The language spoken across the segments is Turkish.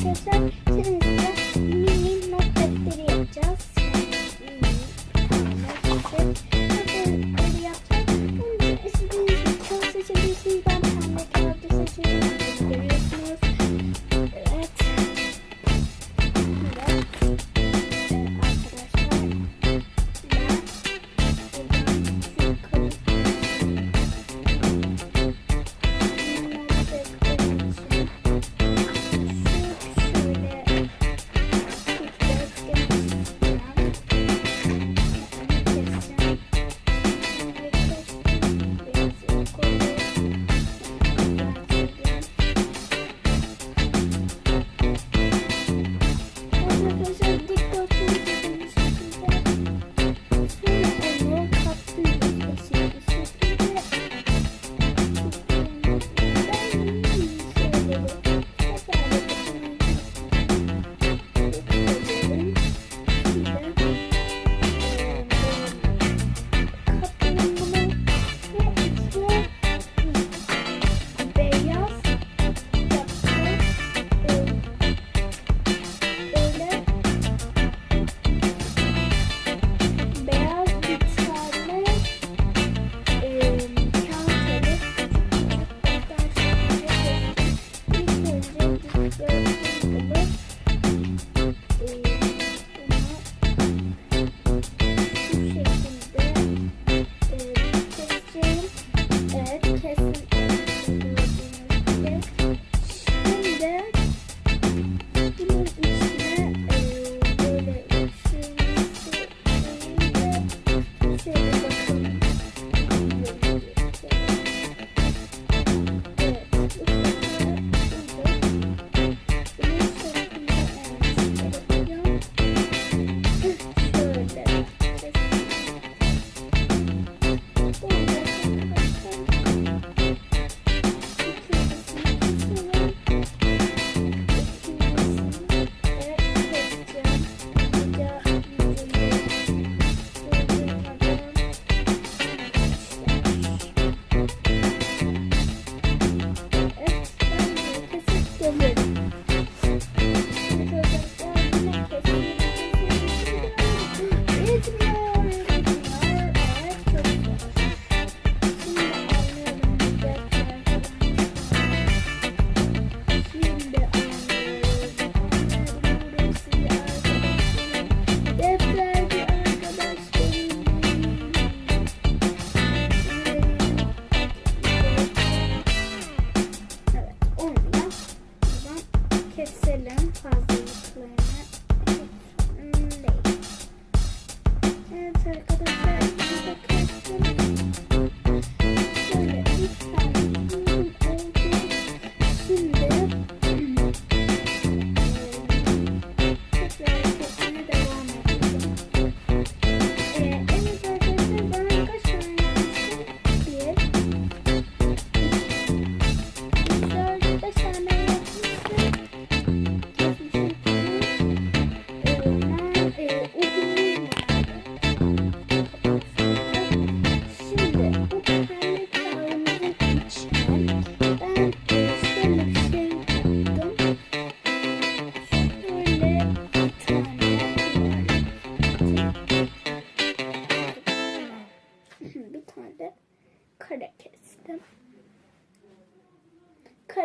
arkadaşlar şimdi size mini not defteri yapacağız. Mini not defteri.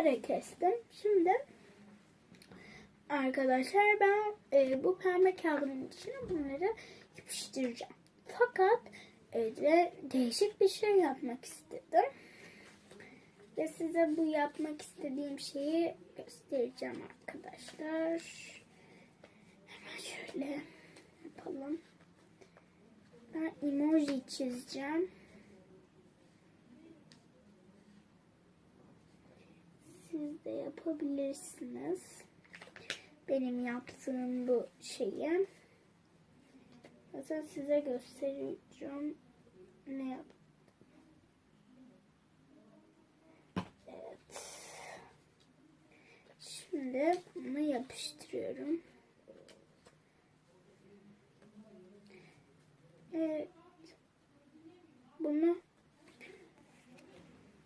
böyle kestim. Şimdi arkadaşlar ben e, bu pembe kağıdın içine bunları yapıştıracağım. Fakat e, de değişik bir şey yapmak istedim. Ve size bu yapmak istediğim şeyi göstereceğim arkadaşlar. Hemen şöyle yapalım. Ben emoji çizeceğim. siz de yapabilirsiniz. Benim yaptığım bu şeyi. Zaten size göstereceğim ne yaptım. Evet. Şimdi bunu yapıştırıyorum. Evet. Bunu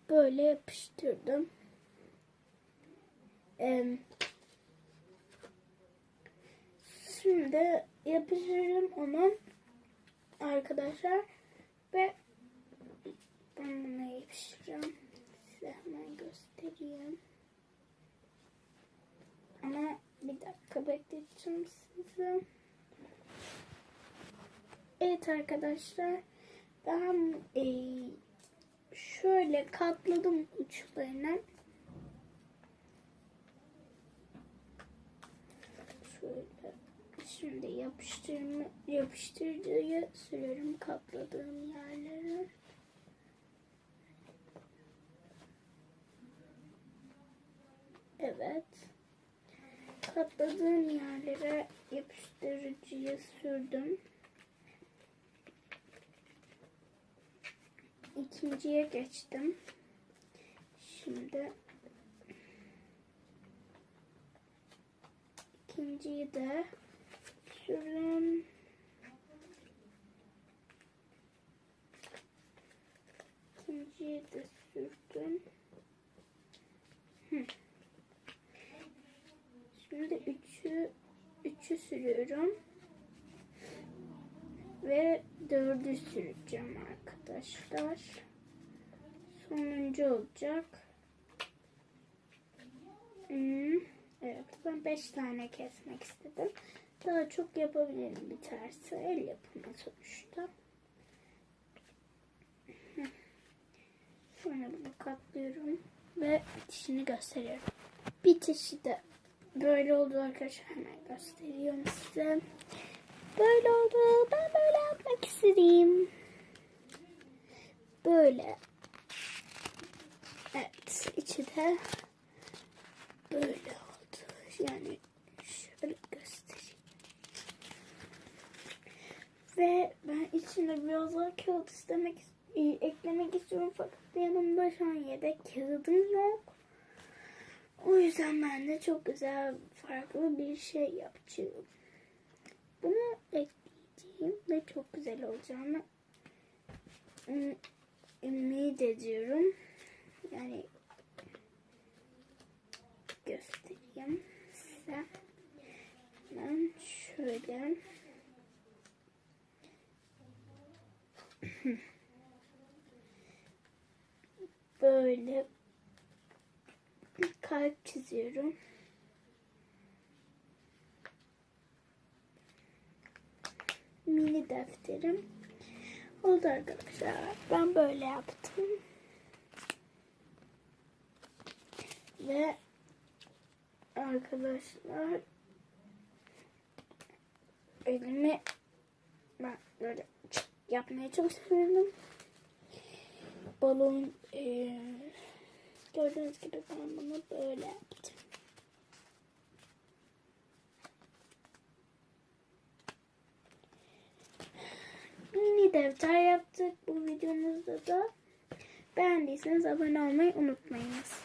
böyle yapıştırdım. Ee, şimdi yapıştırırım onu arkadaşlar ve ben bunu yapıştıracağım. Size hemen göstereyim. Ama bir dakika bekleteceğim sizi. Evet arkadaşlar ben e, şöyle katladım uçlarını. Şimdi yapıştırma yapıştırıcıyı sürerim katladığım yerlere. Evet. Katladığım yerlere yapıştırıcıyı sürdüm. İkinciye geçtim. Şimdi ikinciyi de sürdüm. İkinciyi de sürdüm. Hı. Şimdi üçü üçü sürüyorum. Ve dördü süreceğim arkadaşlar. Sonuncu olacak. Hmm, evet ben beş tane kesmek istedim. Daha çok yapabilirim biterse. El yapımı sonuçta. Sonra bunu katlıyorum. Ve bitişini gösteriyorum. Bitişi de böyle oldu arkadaşlar. Hemen gösteriyorum size. Böyle oldu. Ben böyle yapmak istediğim. Böyle. Evet. içi de böyle oldu. Yani şöyle göstereyim. Ve ben içine biraz daha kağıt istemek e, eklemek istiyorum fakat yanımda şu an yedek kağıdım yok. O yüzden ben de çok güzel farklı bir şey yapacağım. Bunu ekleyeceğim ve çok güzel olacağını üm- ümit ediyorum. Yani göstereyim size. Ben şöyle böyle kalp çiziyorum. Mini defterim oldu arkadaşlar. Ben böyle yaptım. Ve arkadaşlar elimi ben böyle yapmaya çalışıyorum. Balon eee, gördüğünüz gibi ben bunu böyle yaptım. Mini defter yaptık bu videomuzda da. Beğendiyseniz abone olmayı unutmayınız.